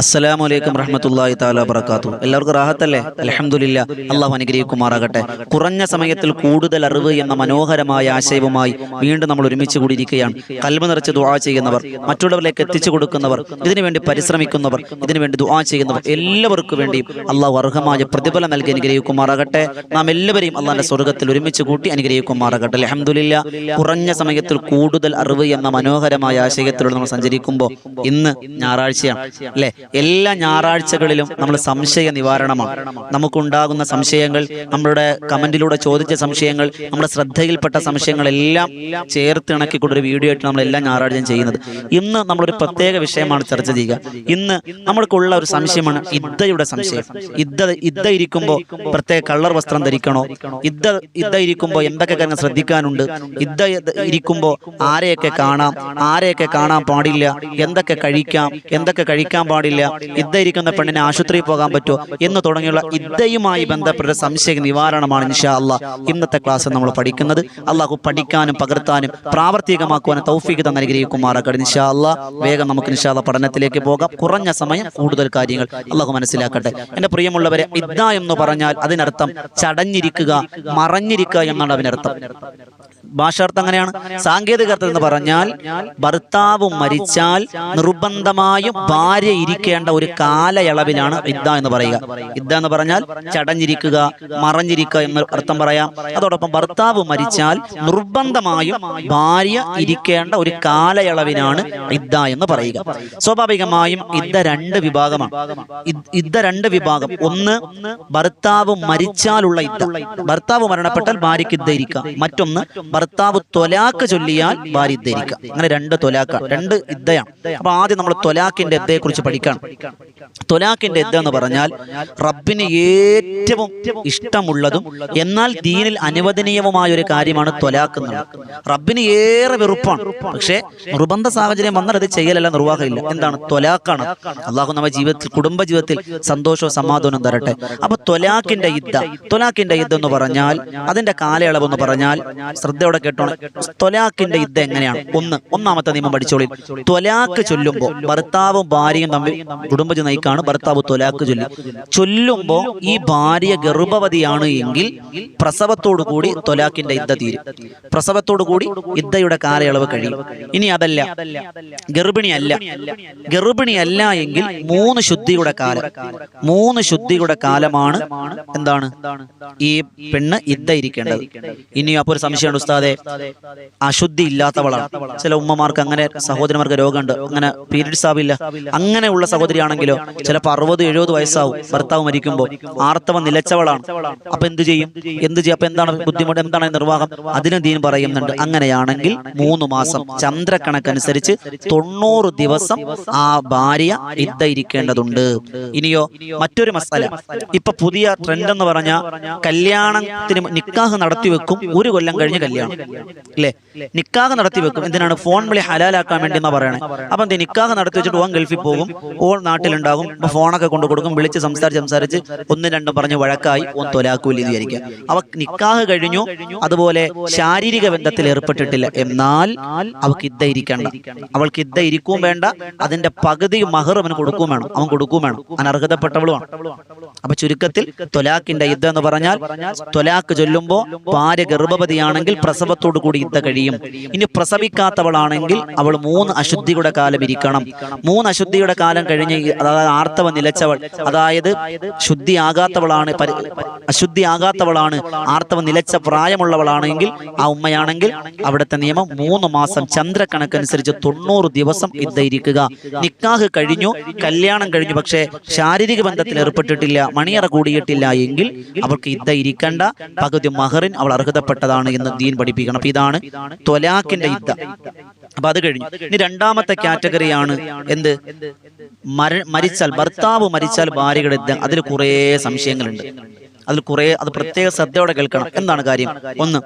അസ്സലാമു അലൈക്കും റഹ്മത്തുള്ളാഹി തആല വബറകാതുഹു. എല്ലാവർക്കും റാഹത്തല്ലേ? അൽഹംദുലില്ലാ. അള്ളാഹു അനുഗ്രഹിക്കുമാറാകട്ടെ. കുറഞ്ഞ സമയത്തിൽ കൂടുതൽ അറിവ് എന്ന മനോഹരമായ ആശയവുമായി വീണ്ടും നമ്മൾ ഒരുമിച്ച് കൂടിയിരിക്കുകയാണ്. കൽമ നിറച്ച് ദുആ ചെയ്യുന്നവർ മറ്റുള്ളവരിലേക്ക് എത്തിച്ചു കൊടുക്കുന്നവർ ഇതിനുവേണ്ടി പരിശ്രമിക്കുന്നവർ ഇതിനുവേണ്ടി ദുആ ചെയ്യുന്നവർ എല്ലാവർക്കും വേണ്ടിയും അള്ളാഹു അർഹമായ പ്രതിഫലം നൽകി അനുഗ്രഹിക്കുമാറാകട്ടെ. നാം എല്ലാവരെയും അള്ളാഹിന്റെ സ്വർഗത്തിൽ ഒരുമിച്ച് കൂട്ടി അനുഗ്രഹിക്കുമാറാകട്ടെ. അൽഹംദുലില്ലാ. കുറഞ്ഞ സമയത്തിൽ കൂടുതൽ അറിവ് എന്ന മനോഹരമായ ആശയത്തിലൂടെ നമ്മൾ സഞ്ചരിക്കുമ്പോൾ ഇന്ന് ഞായറാഴ്ചയാണ് അല്ലെ? എല്ലാ ഞായറാഴ്ചകളിലും നമ്മൾ സംശയ നിവാരണമാണ്. നമുക്കുണ്ടാകുന്ന സംശയങ്ങൾ നമ്മളുടെ കമന്റിലൂടെ ചോദിച്ച സംശയങ്ങൾ നമ്മുടെ ശ്രദ്ധയിൽപ്പെട്ട സംശയങ്ങളെല്ലാം ചേർത്ത് ഇണക്കിക്കൊണ്ടൊരു വീഡിയോ ആയിട്ട് നമ്മൾ എല്ലാ ഞായറാഴ്ചയും ചെയ്യുന്നത്. ഇന്ന് നമ്മളൊരു പ്രത്യേക വിഷയമാണ് ചർച്ച ചെയ്യുക. ഇന്ന് നമ്മൾക്കുള്ള ഒരു സംശയമാണ് ഇദ്ദയുടെ സംശയം. ഇദ്ദ ഇദ്ദ ഇരിക്കുമ്പോൾ പ്രത്യേക കളർ വസ്ത്രം ധരിക്കണോ? ഇദ്ദ ഇദ്ദ ഇരിക്കുമ്പോൾ എന്തൊക്കെ കാര്യങ്ങൾ ശ്രദ്ധിക്കാനുണ്ട്? ഇദ്ദ ഇരിക്കുമ്പോൾ ആരെയൊക്കെ കാണാം? ആരെയൊക്കെ കാണാൻ പാടില്ല? എന്തൊക്കെ കഴിക്കാം? എന്തൊക്കെ കഴിക്കാൻ പാടില്ല? ഇദ്ദ ഇരിക്കുന്ന പെണ്ണിനെ ആശുപത്രിയിൽ പോകാൻ പറ്റുമോ എന്ന് തുടങ്ങിയുള്ള ഇദ്ദയുമായി ബന്ധപ്പെട്ട സംശയ നിവാരണമാണ് ഇൻഷാ അള്ളാ ഇന്നത്തെ ക്ലാസ് നമ്മൾ പഠിക്കുന്നത് അള്ളാഹു പഠിക്കാനും പകർത്താനും പ്രാവർത്തികമാക്കുവാനും തൗഫീഖ് തന്നെ അനുഗ്രഹിക്കുമാറാക്കട്ടെ ഇൻഷാ അള്ളാ വേഗം നമുക്ക് ഇൻഷാ അള്ളാഹ് പഠനത്തിലേക്ക് പോകാം. കുറഞ്ഞ സമയം കൂടുതൽ കാര്യങ്ങൾ അള്ളാഹു മനസ്സിലാക്കട്ടെ. എന്റെ പ്രിയമുള്ളവരെ ഇദ്ദ എന്ന് പറഞ്ഞാൽ അതിനർത്ഥം ചടഞ്ഞിരിക്കുക മറഞ്ഞിരിക്കുക എന്നാണ് അതിനർത്ഥം. ഭാഷാർത്ഥം അങ്ങനെയാണ്. സാങ്കേതിക അർത്ഥം എന്ന് പറഞ്ഞാൽ ഭർത്താവ് മരിച്ചാൽ നിർബന്ധമായും ഭാര്യ ഇരിക്കേണ്ട ഒരു കാലയളവിലാണ് ഇദ്ദ എന്ന് പറയുക. ഇദ്ദ എന്ന് പറഞ്ഞാൽ ചടഞ്ഞിരിക്കുക മറഞ്ഞിരിക്കുക എന്ന് അർത്ഥം പറയാം. അതോടൊപ്പം ഭർത്താവ് മരിച്ചാൽ നിർബന്ധമായും ഭാര്യ ഇരിക്കേണ്ട ഒരു കാലയളവിനാണ് ഇദ്ദ എന്ന് പറയുക. സ്വാഭാവികമായും ഇദ്ദ രണ്ട് വിഭാഗമാണ്. ഇദ്ദ രണ്ട് വിഭാഗം. ഒന്ന് ഭർത്താവ് മരിച്ചാലുള്ള ഇദ്ദ. ഭർത്താവ് മരണപ്പെട്ടാൽ ഭാര്യയ്ക്ക് ഇദ്ദ ഇരിക്കാം മറ്റൊന്ന് ഭർത്താവ് തൊലാക്ക് ചൊല്ലിയാൽ ഭാര്യ ധരിക്കാം അങ്ങനെ രണ്ട് തൊലാക്ക രണ്ട് ഇദ്ദയാണ്. അപ്പൊ ആദ്യം നമ്മൾ തൊലാക്കിന്റെ ഇദ്ദയെ കുറിച്ച് പഠിക്കണം. തൊലാക്കിന്റെ ഇദ്ദ എന്ന് പറഞ്ഞാൽ റബ്ബിന് ഏറ്റവും ഇഷ്ടമുള്ളതും എന്നാൽ ദീനിൽ അനുവദനീയവുമായ ഒരു കാര്യമാണ് തൊലാക്ക് എന്നുള്ളത്. റബ്ബിന് ഏറെ വെറുപ്പാണ്. പക്ഷേ നിർബന്ധ സാഹചര്യം വന്നാൽ അത് ചെയ്യലല്ല നിർവാഹമില്ല. എന്താണ്? തൊലാക്കാണ്. അള്ളാഹു നമ്മുടെ ജീവിതത്തിൽ കുടുംബ ജീവിതത്തിൽ സന്തോഷവും സമാധാനവും തരട്ടെ. അപ്പൊ തൊലാക്കിന്റെ ഇദ്ദ തൊലാക്കിന്റെ ഇദ്ദ എന്ന് പറഞ്ഞാൽ അതിന്റെ കാലയളവ് എന്ന് പറഞ്ഞാൽ ശ്രദ്ധയോടെ കേട്ടോണം തൊലാക്കിന്റെ യുദ്ധം എങ്ങനെയാണ്? ഒന്ന് ഒന്നാമത്തെ നിയമം പഠിച്ചോളി തൊലാക്ക് ചൊല്ലുമ്പോൾ ഭർത്താവും ഭാര്യയും തമ്മിൽ കുടുംബജ നയിക്കാണ് ഭർത്താവ് തൊലാക്ക് ചൊല്ലി ചൊല്ലുമ്പോൾ ഈ ഭാര്യ ഗർഭവതിയാണ് എങ്കിൽ പ്രസവത്തോടു കൂടി തൊലാക്കിന്റെ യുദ്ധ തീരും. പ്രസവത്തോടു കൂടി യുദ്ധയുടെ കാലയളവ് കഴിയും. ഇനി അതല്ല. ഗർഭിണിയല്ല. ഗർഭിണിയല്ല എങ്കിൽ മൂന്ന് ശുദ്ധിയുടെ കാലം. മൂന്ന് ശുദ്ധിയുടെ കാലമാണ് എന്താണ്? ഈ പെണ്ണ് ഇദ്ദ ഇരിക്കേണ്ടത്. ഇനിയും അപ്പൊ ഒരു സംശയമുണ്ട് ഉസ്താദെ. അശുദ്ധി ഇല്ലാത്തവളാണ്. ചില ഉമ്മമാർക്ക് അങ്ങനെ സഹോദരന്മാർക്ക് രോഗമുണ്ട്. അങ്ങനെ പീരീഡ്സ് ആവില്ല അങ്ങനെയുള്ള സഹോദരിയാണെങ്കിലോ ചിലപ്പോൾ അറുപത് എഴുപത് വയസ്സാവും. ഭർത്താവ് മരിക്കുമ്പോൾ ആർത്തവം നിലച്ചവളാണ്. അപ്പൊ എന്ത് ചെയ്യും? എന്ത് ചെയ്യും? അപ്പൊ എന്താണ് ബുദ്ധിമുട്ട്? എന്താണ് നിർവാഹം? അതിന് ദീൻ പറയുന്നുണ്ട്. അങ്ങനെയാണെങ്കിൽ മൂന്ന് മാസം ചന്ദ്രക്കണക്കനുസരിച്ച് തൊണ്ണൂറ് ദിവസം ആ ഭാര്യ ഇദ്ദ ഇരിക്കേണ്ടതുണ്ട്. ഇനിയോ മറ്റൊരു മസാല. ഇപ്പൊ പുതിയ ട്രെൻഡ് എന്ന് പറഞ്ഞ കല്യാണത്തിന് നിക്കാഹ് നടത്തി വെക്കും ഒരു കൊല്ലം കഴിഞ്ഞ് കല്യാണം. അല്ലേ? നിക്കാഹ് നടത്തി വെക്കും. എന്തിനാണ്? ഫോൺ വിളി ഹലാലാക്കാൻ വേണ്ടി എന്നാ പറയണേ? അപ്പൊ എന്ത് നിക്കാഹ് നടത്തി വെച്ചിട്ട് ഓൻ ഗൾഫിൽ പോകും. ഓൺ നാട്ടിലുണ്ടാകും. അപ്പൊ ഫോണൊക്കെ കൊണ്ടു കൊടുക്കും. വിളിച്ച് സംസാരിച്ച് സംസാരിച്ച് ഒന്നും രണ്ടും പറഞ്ഞ് വഴക്കായി ഓൻ തൊലാക്കൂലി വിചാരിക്കുക. അവ നിക്കാഹ് കഴിഞ്ഞു. അതുപോലെ ശാരീരിക ബന്ധത്തിൽ ഏർപ്പെട്ടിട്ടില്ല. എന്നാൽ അവൾക്ക് ഇദ്ദ ഇരിക്കണ്ട. അവൾക്ക് ഇദ്ദ ഇരിക്കും വേണ്ട. അതിന്റെ പകുതി മഹർ അവന് കൊടുക്കും വേണം. അവൻ കൊടുക്കും വേണം. അവൻ അർഹതപ്പെട്ടവളുമാണ് അപ്പൊ ചുരുക്കത്തിൽ തൊലാക്കിന്റെ യുദ്ധം എന്ന് പറഞ്ഞാൽ തൊലാക്ക് ചൊല്ലുമ്പോ ഭാര്യ ഗർഭവതിയാണെങ്കിൽ പ്രസവത്തോടു കൂടി ഇത്ത കഴിയും. ഇനി പ്രസവിക്കാത്തവളാണെങ്കിൽ അവൾ മൂന്ന് അശുദ്ധിയുടെ കാലം ഇരിക്കണം. മൂന്ന് അശുദ്ധിയുടെ കാലം കഴിഞ്ഞ് അതായത് ആർത്തവ നിലച്ചവൾ അതായത് ശുദ്ധിയാകാത്തവളാണ് അശുദ്ധിയാകാത്തവളാണ് ആർത്തവ നിലച്ച പ്രായമുള്ളവളാണെങ്കിൽ ആ ഉമ്മയാണെങ്കിൽ അവിടുത്തെ നിയമം മൂന്ന് മാസം ചന്ദ്രക്കണക്കനുസരിച്ച് തൊണ്ണൂറ് ദിവസം ഇദ്ധയിരിക്കുക നിക്കാഹ് കഴിഞ്ഞു കല്യാണം കഴിഞ്ഞു പക്ഷേ ശാരീരിക ബന്ധത്തിൽ ഏർപ്പെട്ടിട്ടില്ല മണിയറ കൂടിയിട്ടില്ല എങ്കിൽ അവൾക്ക് ഇദ്ധ ഇരിക്കേണ്ട പകുതി മഹറിൻ അവൾ അർഹതപ്പെട്ടതാണ് എന്ന് ദീൻ പഠിപ്പിക്കണം. അപ്പൊ ഇതാണ് തൊലാക്കിന്റെ യുദ്ധ. അപ്പൊ അത് കഴിഞ്ഞു. ഇനി രണ്ടാമത്തെ കാറ്റഗറിയാണ് എന്ത്? മര മരിച്ചാൽ ഭർത്താവ് മരിച്ചാൽ ഭാര്യയുടെ അതിൽ കുറേ സംശയങ്ങളുണ്ട്. അതിൽ കുറെ അത് പ്രത്യേക ശ്രദ്ധയോടെ കേൾക്കണം. എന്താണ് കാര്യം? ഒന്ന്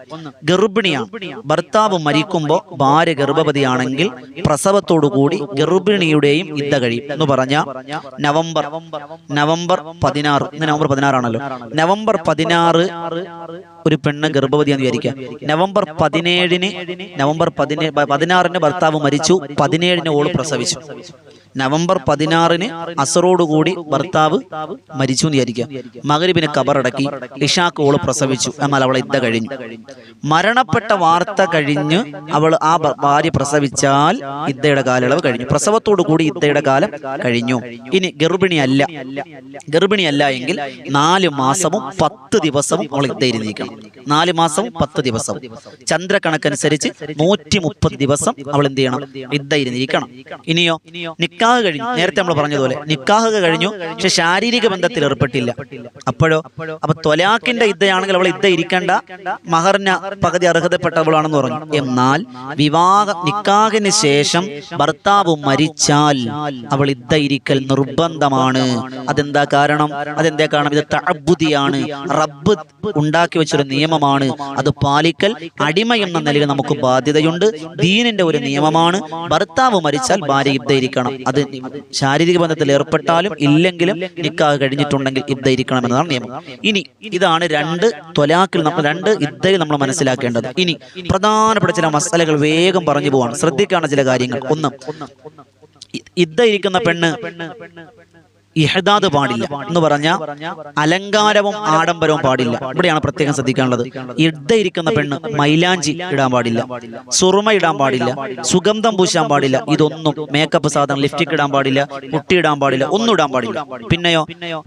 ഗർഭിണിയാണ് ഭർത്താവ് മരിക്കുമ്പോൾ ഭാര്യ ഗർഭവതിയാണെങ്കിൽ പ്രസവത്തോടു കൂടി ഗർഭിണിയുടെയും ഇദ്ദ കഴിയും എന്ന് പറഞ്ഞ നവംബർ നവംബർ പതിനാറ്. ഇന്ന് നവംബർ പതിനാറാണല്ലോ. നവംബർ പതിനാറ് ഒരു പെണ്ണ് ഗർഭവതിയാന്ന് വിചാരിക്കുക. നവംബർ പതിനേഴിന് നവംബർ പതിനേ പതിനാറിന് ഭർത്താവ് മരിച്ചു. പതിനേഴിന് ഓൾ പ്രസവിച്ചു. നവംബർ പതിനാറിന് അസറോടുകൂടി ഭർത്താവ് മരിച്ചു എന്ന് വിചാരിക്കുക. മകരിബിന് കബറടക്കി. ഇഷാക്ക് ഓൾ പ്രസവിച്ചു. എന്നാൽ അവൾ ഇദ്ദ കഴിഞ്ഞു. മരണപ്പെട്ട വാർത്ത കഴിഞ്ഞ് അവൾ ആ ഭാര്യ പ്രസവിച്ചാൽ ഇദ്ദയുടെ കാലയളവ് കഴിഞ്ഞു. പ്രസവത്തോടു കൂടി ഇദ്ദയുടെ കാലം കഴിഞ്ഞു. ഇനി ഗർഭിണിയല്ല. ഗർഭിണിയല്ല എങ്കിൽ നാല് മാസവും പത്ത് ദിവസവും അവൾ ഇദ്ദയിരുന്നിരിക്കണം നാല് മാസവും പത്ത് ദിവസവും. ചന്ദ്രക്കണക്കനുസരിച്ച് നൂറ്റി മുപ്പത് ദിവസം അവൾ എന്ത് ചെയ്യണം? ഇദ്ദയിരുന്നിരിക്കണം ഇനിയോ? നിക്കാഹ് കഴിഞ്ഞു. നേരത്തെ നമ്മൾ പറഞ്ഞതുപോലെ നിക്കാഹ് കഴിഞ്ഞു. പക്ഷെ ശാരീരിക ബന്ധത്തിൽ ഏർപ്പെട്ടില്ല. അപ്പോഴോ? അപ്പൊ തൊലാക്കിന്റെ ഇദ്ദയാണെങ്കിൽ അവൾ ഇദ്ദ ഇരിക്കേണ്ട. മഹറിന് പകുതി അർഹതപ്പെട്ടവളാണെന്ന് പറഞ്ഞു. എന്നാൽ വിവാഹ നിക്കാഹിന് ശേഷം ഭർത്താവ് മരിച്ചാൽ അവൾ ഇദ്ദ ഇരിക്കൽ നിർബന്ധമാണ്. അതെന്താ കാരണം? അതെന്താ കാരണം? ഇത് തഴബുദിയാണ് റബ്ബ് ഉണ്ടാക്കി വെച്ചൊരു നിയമമാണ്. അത് പാലിക്കൽ അടിമ എന്ന നിലയിൽ നമുക്ക് ബാധ്യതയുണ്ട്. ദീനിന്റെ ഒരു നിയമമാണ്. ഭർത്താവ് മരിച്ചാൽ ഭാര്യ ഇദ്ദ ഇരിക്കണം. അത് ശാരീരിക ബന്ധത്തിൽ ഏർപ്പെട്ടാലും ഇല്ലെങ്കിലും നിക്കാഹ് കഴിഞ്ഞിട്ടുണ്ടെങ്കിൽ ഇദ്ദ ഇരിക്കണം എന്നതാണ് നിയമം. ഇനി ഇതാണ് രണ്ട് ത്വലാക്കിൽ നമ്മൾ രണ്ട് ഇദ്ദയിൽ നമ്മൾ മനസ്സിലാക്കേണ്ടത്. ഇനി പ്രധാനപ്പെട്ട ചില മസാലകൾ വേഗം പറഞ്ഞു പോവാണ്. ശ്രദ്ധിക്കാണ് ചില കാര്യങ്ങൾ. ഒന്ന് ഇദ്ദ ഇരിക്കുന്ന പെണ്ണ് ഇഹദാദ് പാടില്ല എന്ന് പറഞ്ഞ അലങ്കാരവും ആഡംബരവും പാടില്ല. ഇവിടെയാണ് പ്രത്യേകം ശ്രദ്ധിക്കാനുള്ളത്. ഇരിക്കുന്ന പെണ്ണ് മൈലാഞ്ചി ഇടാൻ പാടില്ല. സുറുമ ഇടാൻ പാടില്ല. സുഗന്ധം പൂശാൻ പാടില്ല. ഇതൊന്നും മേക്കപ്പ് സാധനം ലിഫ്റ്റിക് ഇടാൻ പാടില്ല. മുട്ടി ഇടാൻ പാടില്ല. ഒന്നും ഇടാൻ പാടില്ല. പിന്നെയോ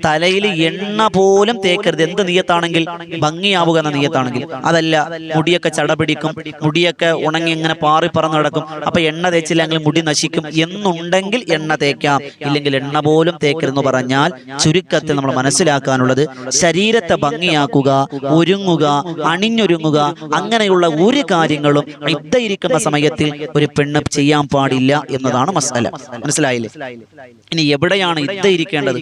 തലയിൽ എണ്ണ പോലും തേക്കരുത്. എന്ത് നീയത്താണെങ്കിൽ ഭംഗിയാവുക എന്ന നീയത്താണെങ്കിൽ. അതല്ല മുടിയൊക്കെ ചടപിടിക്കും. മുടിയൊക്കെ ഉണങ്ങി ഇങ്ങനെ പാറി പറന്ന് കിടക്കും. അപ്പൊ എണ്ണ തേച്ചില്ലെങ്കിൽ മുടി നശിക്കും എന്നുണ്ടെങ്കിൽ എണ്ണ തേക്കാം. ഇല്ലെങ്കിൽ എണ്ണ പോലും തേക്കരുതെന്ന് പറഞ്ഞാൽ ചുരുക്കത്തിൽ നമ്മൾ മനസ്സിലാക്കാനുള്ളത് ശരീരത്തെ ഭംഗിയാക്കുക ഒരുങ്ങുക അണിഞ്ഞൊരുങ്ങുക അങ്ങനെയുള്ള ഒരു കാര്യങ്ങളും ഇട്ടയിരിക്കുന്ന സമയത്തിൽ ഒരു പെണ്ണ് ചെയ്യാൻ പാടില്ല എന്നതാണ് മസാല മനസ്സിലായില്ലേ? ഇനി എവിടെയാണ് ഇട്ടയിരിക്കേണ്ടത്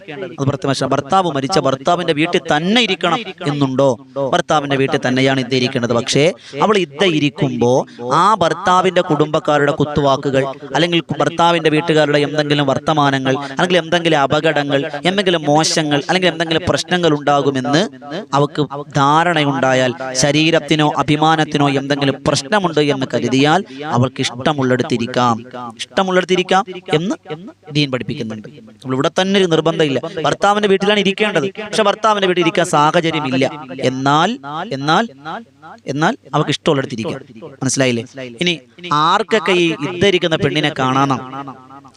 ഭർത്താവ് മരിച്ച ഭർത്താവിന്റെ വീട്ടിൽ തന്നെ ഇരിക്കണം എന്നുണ്ടോ? ഭർത്താവിന്റെ വീട്ടിൽ തന്നെയാണ് ഇദ്ദേഹിക്കേണ്ടത് പക്ഷേ അവൾ ഇദ്ദേഹിക്കുമ്പോ ആ ഭർത്താവിന്റെ കുടുംബക്കാരുടെ കുത്തുവാക്കുകൾ അല്ലെങ്കിൽ ഭർത്താവിന്റെ വീട്ടുകാരുടെ എന്തെങ്കിലും വർത്തമാനങ്ങൾ അല്ലെങ്കിൽ എന്തെങ്കിലും അപകടങ്ങൾ എന്തെങ്കിലും മോശങ്ങൾ അല്ലെങ്കിൽ എന്തെങ്കിലും പ്രശ്നങ്ങൾ ഉണ്ടാകുമെന്ന് അവക്ക് ധാരണയുണ്ടായാൽ ശരീരത്തിനോ അഭിമാനത്തിനോ എന്തെങ്കിലും പ്രശ്നമുണ്ട് എന്ന് കരുതിയാൽ അവൾക്ക് ഇഷ്ടമുള്ളിടത്തിരിക്കാം. ഇഷ്ടമുള്ളിടത്തിരിക്കാം. എന്ന് ദീൻ പഠിപ്പിക്കുന്നുണ്ട്. നമ്മൾ ഇവിടെ തന്നെ ഒരു നിർബന്ധമില്ല. ഭർത്താവിന്റെ വീട്ടിലാണ് ഇരിക്കേണ്ടത്. പക്ഷെ ഭർത്താവിന്റെ വീട്ടിൽ ഇരിക്കാൻ സാഹചര്യമില്ല. എന്നാൽ എന്നാൽ എന്നാൽ അവർക്ക് ഇഷ്ടമുള്ളിടത്തിരിക്കാം. മനസ്സിലായില്ലേ? ഇനി ആർക്കൊക്കെ ഈ ഇദ്ധരിക്കുന്ന പെണ്ണിനെ കാണാനാ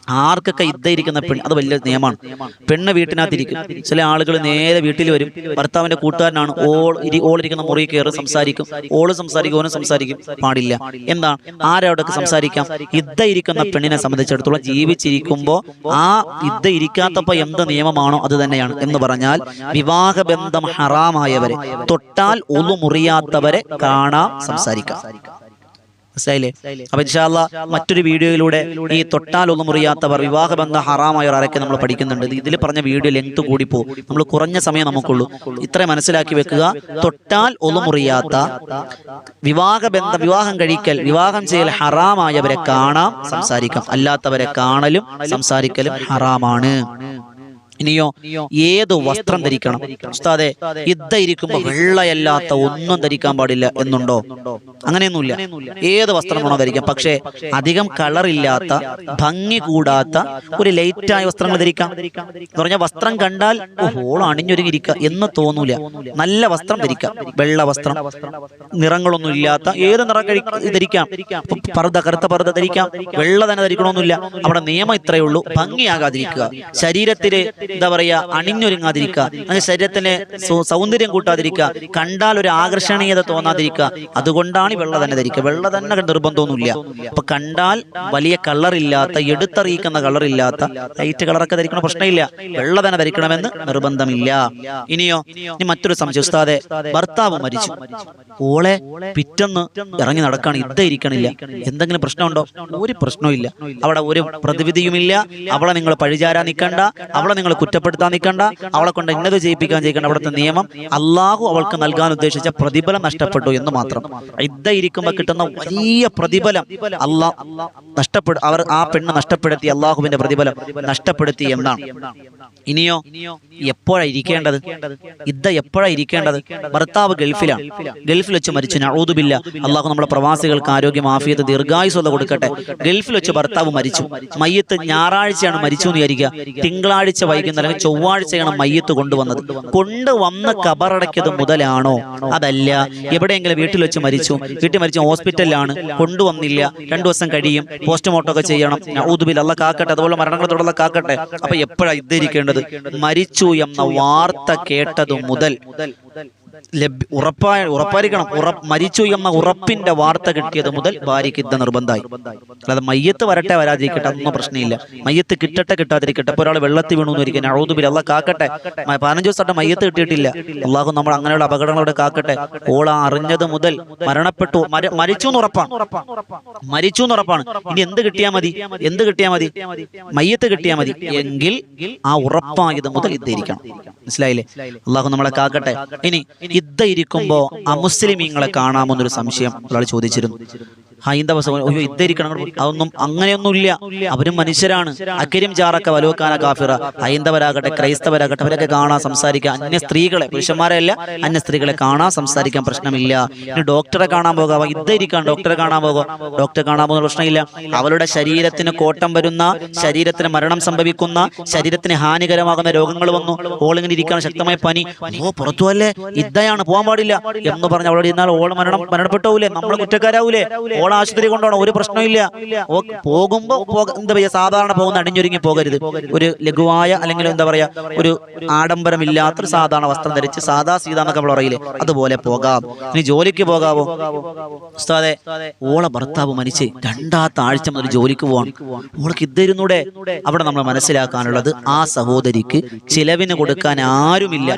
ആർക്കൊക്കെ ഇദ്ദയിരിക്കുന്ന പെൺ അത് വലിയ നിയമമാണ്. പെണ്ണ് വീട്ടിനകത്തിരിക്കും. ചില ആളുകൾ നേരെ വീട്ടിൽ വരും. ഭർത്താവിന്റെ കൂട്ടുകാരനാണ്. ഓൾ ഇരി ഓളിരിക്കുന്ന മുറി കയറി സംസാരിക്കും. ഓൾ സംസാരിക്കും ഓനും സംസാരിക്കും. പാടില്ല. എന്താണ് ആരോടൊക്കെ സംസാരിക്കാം? ഇദ്ദ ഇരിക്കുന്ന പെണ്ണിനെ സംബന്ധിച്ചിടത്തോളം ജീവിച്ചിരിക്കുമ്പോൾ ആ ഇദ്ധ ഇരിക്കാത്തപ്പോ എന്ത് നിയമമാണോ അത് തന്നെയാണ്. എന്ന് പറഞ്ഞാൽ വിവാഹബന്ധം ഹറാമായവരെ. തൊട്ടാൽ ഒന്നു മുറിയാത്തവരെ കാണാം സംസാരിക്കാം. മനസ്സിലായില്ലേ? അപ്പൊ ഇൻഷാല്ല മറ്റൊരു വീഡിയോയിലൂടെ ഈ തൊട്ടാൽ തൊട്ടാലൊന്നും മുറിയാത്തവർ വിവാഹബന്ധം ഹറാമായ ആരൊക്കെ നമ്മൾ പഠിക്കുന്നുണ്ട്. ഇതിൽ പറഞ്ഞ വീഡിയോ ലെങ്ത് കൂടിപ്പോ നമ്മൾ കുറഞ്ഞ സമയം നമുക്കുള്ളൂ ഇത്ര മനസ്സിലാക്കി വെക്കുക. തൊട്ടാൽ ഒന്നും മുറിയാത്ത വിവാഹബന്ധം വിവാഹം കഴിക്കൽ വിവാഹം ചെയ്യൽ ഹറാമായവരെ കാണാം സംസാരിക്കാം. അല്ലാത്തവരെ കാണലും സംസാരിക്കലും ഹറാമാണ്. ഇനിയോ ഏത് വസ്ത്രം ധരിക്കണം? ഉസ്താദെ ഇദ്ദ ഇരിക്കുമ്പോ വെള്ളയല്ലാത്ത ഒന്നും ധരിക്കാൻ പാടില്ല എന്നുണ്ടോ? അങ്ങനെയൊന്നുമില്ല. ഏത് വസ്ത്രം വേണോ ധരിക്കാം. പക്ഷേ അധികം കളർ ഇല്ലാത്ത ഭംഗി കൂടാത്ത ഒരു ലൈറ്റായ വസ്ത്രങ്ങൾ ധരിക്കാം. എന്ന് പറഞ്ഞ വസ്ത്രം കണ്ടാൽ ഓൾ അണിഞ്ഞൊരുങ്ങിയിരിക്കുക എന്ന് തോന്നൂല. നല്ല വസ്ത്രം ധരിക്കാം. വെള്ള വസ്ത്രം. നിറങ്ങളൊന്നും ഇല്ലാത്ത ഏത് നിറം ധരിക്കാം? പർദ്ദ കറുത്ത പർദ്ദ ധരിക്കാം. വെള്ള തന്നെ ധരിക്കണമെന്നില്ല അവിടെ നിയമം ഇത്രയേ ഉള്ളൂ. ഭംഗിയാകാതിരിക്കുക. ശരീരത്തിൽ എന്താ പറയാ അണിഞ്ഞൊരുങ്ങാതിരിക്കുക. അങ്ങനെ ശരീരത്തിന് സൗന്ദര്യം കൂട്ടാതിരിക്കുക. കണ്ടാൽ ഒരു ആകർഷണീയത തോന്നാതിരിക്കുക. അതുകൊണ്ടാണ് വെള്ള തന്നെ ധരിക്കുക. വെള്ള തന്നെ നിർബന്ധമൊന്നുമില്ല. അപ്പൊ കണ്ടാൽ വലിയ കളറില്ലാത്ത എടുത്തറിയിക്കുന്ന കളറില്ലാത്ത ലൈറ്റ് കളറൊക്കെ ധരിക്കണ പ്രശ്നമില്ല. വെള്ള തന്നെ ധരിക്കണമെന്ന് നിർബന്ധമില്ല. ഇനിയോ ഇനി മറ്റൊരു സംശയം. ഉസ്താദെ ഭർത്താവ് മരിച്ചു. ഓളെ പിറ്റന്ന് ഇറങ്ങി നടക്കാണ്. ഇദ്ദ ഇരിക്കണില്ല. എന്തെങ്കിലും പ്രശ്നമുണ്ടോ? ഒരു പ്രശ്നവും അവിടെ ഒരു പ്രതിവിധിയുമില്ല. അവളെ നിങ്ങൾ പഴിചാരാ നിൽക്കണ്ട. അവളെ നിങ്ങൾ കുറ്റപ്പെടുത്താൻ നിൽക്കണ്ട. അവളെ കൊണ്ട് ഇന്നത് ചെയ്യിപ്പിക്കാൻ ചെയ്യിക്കേണ്ട. അവിടുത്തെ നിയമം അള്ളാഹു അവൾക്ക് നൽകാൻ ഉദ്ദേശിച്ച പ്രതിഫലം നഷ്ടപ്പെട്ടു എന്ന് മാത്രം. ഇദ്ദ ഇരിക്കുമ്പോൾ കിട്ടുന്ന വലിയ പ്രതിഫലം അള്ളാഹ് നഷ്ടപ്പെടു അവർ ആ പെണ്ണ് നഷ്ടപ്പെടുത്തി അള്ളാഹുവിന്റെ പ്രതിഫലം നഷ്ടപ്പെടുത്തി എന്നാണ്. ഇനിയോ? എപ്പോഴാ ഇരിക്കേണ്ടത്? ഇദ്ദ എപ്പോഴാ ഇരിക്കേണ്ടത്? ഭർത്താവ് ഗൾഫിലാണ് ഗൾഫിൽ വെച്ച് മരിച്ചു. നഴൂതുബില്ല അള്ളാഹു നമ്മുടെ പ്രവാസികൾക്ക് ആരോഗ്യം ആഫിയത്ത് ദീർഘായുസ്വത കൊടുക്കട്ടെ. ഗൾഫിൽ വെച്ച് ഭർത്താവ് മരിച്ചു. മയ്യത്ത് ഞായറാഴ്ചയാണ് മരിച്ചു എന്ന് വിചാരിക്കുക. തിങ്കളാഴ്ച വൈകുന്നേരം അല്ലെങ്കിൽ ചൊവ്വാഴ്ചയാണ് മയ്യത്ത് കൊണ്ടുവന്നത്. കൊണ്ടുവന്ന് കബറടക്കിയത് മുതലാണോ? അതല്ല. എവിടെയെങ്കിലും വീട്ടിൽ വെച്ച് മരിച്ചു. വീട്ടിൽ മരിച്ചു ഹോസ്പിറ്റലിലാണ്. കൊണ്ടുവന്നില്ല. രണ്ടു ദിവസം കഴിയും. പോസ്റ്റ്മോർട്ടം ഒക്കെ ചെയ്യണം. ഊതുബിൽ അല്ല കാക്കട്ടെ. അതുപോലെ തുടർന്ന് കാക്കട്ടെ. അപ്പൊ എപ്പോഴാണ് ഇദ്ധരിക്കേണ്ടത് മരിച്ചു എന്ന വാർത്ത കേട്ടത് മുതൽ. ഉറപ്പായ ഉറപ്പായിരിക്കണം. ഉറ മരിച്ചു എന്ന ഉറപ്പിന്റെ വാർത്ത കിട്ടിയത് മുതൽ ഭാര്യയ്ക്ക് ഇത് നിർബന്ധമായി. അല്ലാതെ മയ്യത്ത് വരട്ടെ വരാതിരിക്കട്ടെ അതൊന്നും പ്രശ്നമില്ല. മയ്യത്ത് കിട്ടട്ടെ കിട്ടാതിരിക്കട്ടെ. ഇപ്പോൾ ഒരാൾ വെള്ളത്തിൽ വീണു എന്നിരിക്കും അഴുതുബിൽ അല്ല കാക്കട്ടെ. പതിനഞ്ച് ദിവസമായിട്ട് മയ്യത്ത് കിട്ടിയിട്ടില്ല. അള്ളാഹു നമ്മൾ അങ്ങനെയുള്ള അപകടങ്ങളോട് കാക്കട്ടെ. ഓള അറിഞ്ഞത് മുതൽ മരണപ്പെട്ടു. മര- മരിച്ചു എന്ന് ഉറപ്പാണ്. മരിച്ചു എന്ന് ഉറപ്പാണ്. ഇനി എന്ത് കിട്ടിയാൽ മതി? എന്ത് കിട്ടിയാൽ മതി? മയ്യത്ത് കിട്ടിയാൽ മതി. എങ്കിൽ ആ ഉറപ്പായത് മുതൽ ഇതായിരിക്കണം. മനസ്സിലായില്ലേ? അള്ളാഹു നമ്മളെ കാക്കട്ടെ. ഇനി ഇദ്ദ ഇരിക്കുമ്പോ അമുസ്ലിമീങ്ങളെ കാണാമെന്നൊരു സംശയം ഒരാൾ ചോദിച്ചിരുന്നു. ഹൈന്ദവ സമൂഹം ഇദ്ധരിക്കണം അതൊന്നും അങ്ങനെയൊന്നുമില്ല. അവരും മനുഷ്യരാണ്. അക്കരിം ചാറൊക്കെ വലോക്കാന കാഫിറ ഹൈന്ദവരാകട്ടെ ക്രൈസ്തവരാകട്ടെ അവരൊക്കെ കാണാൻ സംസാരിക്കുക. അന്യ സ്ത്രീകളെ പുരുഷന്മാരെയല്ല അന്യ സ്ത്രീകളെ കാണാൻ സംസാരിക്കാൻ പ്രശ്നമില്ല. ഇനി ഡോക്ടറെ കാണാൻ പോകാം ഇദ്ധരിക്കാൻ ഡോക്ടറെ കാണാൻ പോകാം ഡോക്ടറെ കാണാൻ പോകുന്ന പ്രശ്നമില്ല. അവളുടെ ശരീരത്തിന് കോട്ടം വരുന്ന ശരീരത്തിന് മരണം സംഭവിക്കുന്ന ശരീരത്തിന് ഹാനികരമാകുന്ന രോഗങ്ങൾ വന്നു. ഓളിങ്ങനെ ഇരിക്കാൻ ശക്തമായ പനി. ഓ പുറത്തു അല്ലേ ഇദ്ദയാണ് പോകാൻ പാടില്ല. എന്ന് പറഞ്ഞ് അവളോട് ഇരുന്നാൽ ഓൾ മരണം മരണപ്പെട്ടാവൂലേ നമ്മൾ കുറ്റക്കാരാവൂലേ? ആശുപത്രി കൊണ്ടുപോകണം ഒരു പ്രശ്നമില്ല പോകുമ്പോ എന്താ പറയാ സാധാരണ പോകുന്ന അണിഞ്ഞൊരുങ്ങി പോകരുത്. ഒരു ലഘുവായ അല്ലെങ്കിൽ എന്താ പറയാ ഒരു ആഡംബരമില്ലാത്തൊരു സാധാരണ വസ്ത്രം ധരിച്ച് സാധാ സീത എന്നൊക്കെ നമ്മൾ പറയില്ലേ അതുപോലെ പോകാം. ഇനി ജോലിക്ക് പോകാവോ? ഉസ്താദെ ഓളെ ഭർത്താവ് മരിച്ച് രണ്ടാമത്തെ ആഴ്ച മുതൽ ജോലിക്ക് പോകണം ഓൾക്ക് ഇതരുന്നൂടെ അവിടെ നമ്മൾ മനസ്സിലാക്കാനുള്ളത് ആ സഹോദരിക്ക് ചിലവിന് കൊടുക്കാൻ ആരുമില്ല.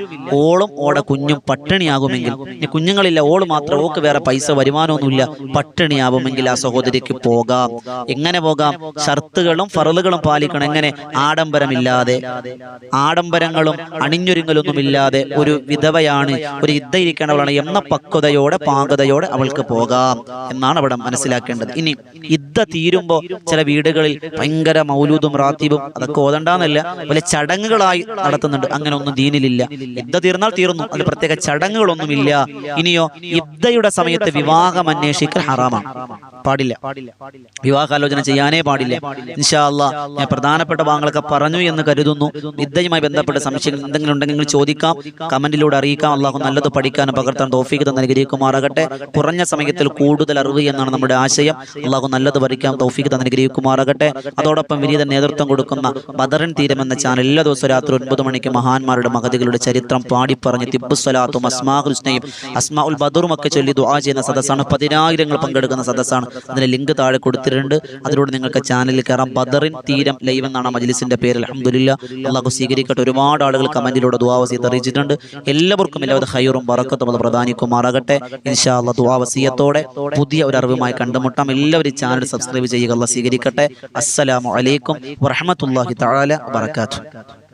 ഓളും ഓടെ കുഞ്ഞും പട്ടിണിയാകുമെങ്കിൽ കുഞ്ഞുങ്ങളില്ല ഓൾ മാത്രം ഓക്ക് വേറെ പൈസ വരുമാനമൊന്നുമില്ല പട്ടിണിയാവുമെങ്കിൽ ആ സഹോദരിക്ക് പോകാം. എങ്ങനെ പോകാം? ഷർത്തുകളും ഫറലുകളും പാലിക്കണം. എങ്ങനെ? ആഡംബരമില്ലാതെ. ആഡംബരങ്ങളും അണിഞ്ഞൊരുങ്ങലൊന്നും ഇല്ലാതെ ഒരു വിധവയാണ് ഒരു ഇദ്ദയിരിക്കേണ്ടവളാണ് എന്ന പക്വതയോടെ പാകതയോടെ അവൾക്ക് പോകാം എന്നാണ് അവിടെ മനസ്സിലാക്കേണ്ടത്. ഇനി ഇദ്ദ തീരുമ്പോൾ ചില വീടുകളിൽ ഭയങ്കര മൗലൂദും റാത്തീബും അതൊക്കെ ഓതണ്ടാന്നല്ല വലിയ ചടങ്ങുകളായി നടത്തുന്നുണ്ട്. അങ്ങനെ ഒന്നും ദീനിലില്ല. ഇദ്ദ തീർന്നാൽ തീർന്നു. അതിൽ പ്രത്യേക ചടങ്ങുകളൊന്നുമില്ല. ഇനിയോ ഇദ്ദയുടെ സമയത്ത് വിവാഹം അന്വേഷിക്കൽ ഹറാമാണ്. പാടില്ല. വിവാഹാലോചന ചെയ്യാനേ പാടില്ല. ഇൻഷാല്ല ഞാൻ പ്രധാനപ്പെട്ട ഭാഗങ്ങളൊക്കെ പറഞ്ഞു എന്ന് കരുതുന്നു. വിദ്യയുമായി ബന്ധപ്പെട്ട സംശയങ്ങൾ എന്തെങ്കിലും ഉണ്ടെങ്കിൽ നിങ്ങൾ ചോദിക്കാം. കമന്റിലൂടെ അറിയിക്കാം. അള്ളാഹു നല്ലത് പഠിക്കാനും പകർത്താൻ തോഫീക്ക് തന്നെ അനുഗ്രഹിക്കുമാറാകട്ടെ. കുറഞ്ഞ സമയത്തിൽ കൂടുതൽ അറിവ് എന്നാണ് നമ്മുടെ ആശയം. അള്ളാഹു നല്ലത് പഠിക്കാം തോഫിക്ക് തന്നെ അനുഗ്രഹിക്കുമാറാകട്ടെ. അതോടൊപ്പം വിനീത നേതൃത്വം കൊടുക്കുന്ന ബദറൻ തീരം എന്ന ചാനൽ എല്ലാ ദിവസവും രാത്രി ഒൻപത് മണിക്ക് മഹാന്മാരുടെ മഹതികളുടെ ചരിത്രം പാടിപ്പറഞ്ഞ് തിബ്ബുസ്വലാത്തും അസ്മാ ഹുസ്നയും അസ്മാ ഉൽ ബദറും ഒക്കെ ചൊല്ലി ദുആ ചെയ്യുന്ന സദസ്സാണ്. പതിനായിരങ്ങൾ പങ്കെടുക്കുന്ന സദസ്സാണ്. അതിന്റെ ലിങ്ക് താഴെ കൊടുത്തിട്ടുണ്ട്. അതിലൂടെ നിങ്ങൾക്ക് ചാനലിൽ കയറാം. ബദറിൻ തീരം ലൈവ് എന്നാണ് മജ്ലിസിന്റെ പേര്. അഹമ്മദില്ല അള്ളാഹു സ്വീകരിക്കട്ടെ. ഒരുപാട് ആളുകൾ കമന്റിലൂടെ ദുവാവസീത്ത് അറിയിച്ചിട്ടുണ്ട്. എല്ലാവർക്കും എല്ലാവരും ഹൈറും വറക്കത്തും അത് പ്രധാനിക്കുമാറാകട്ടെ ഇൻഷാ അള്ളാഹ് ദുആവസീയത്തോടെ പുതിയ ഒരു അറിവുമായി കണ്ടുമുട്ടാം. എല്ലാവരും ചാനൽ സബ്സ്ക്രൈബ് ചെയ്യുക. അള്ളാഹ് സ്വീകരിക്കട്ടെ. അസ്സലാമു അലൈക്കും വറഹമത്തല്ലാഹി തആല വബറകാതുഹു.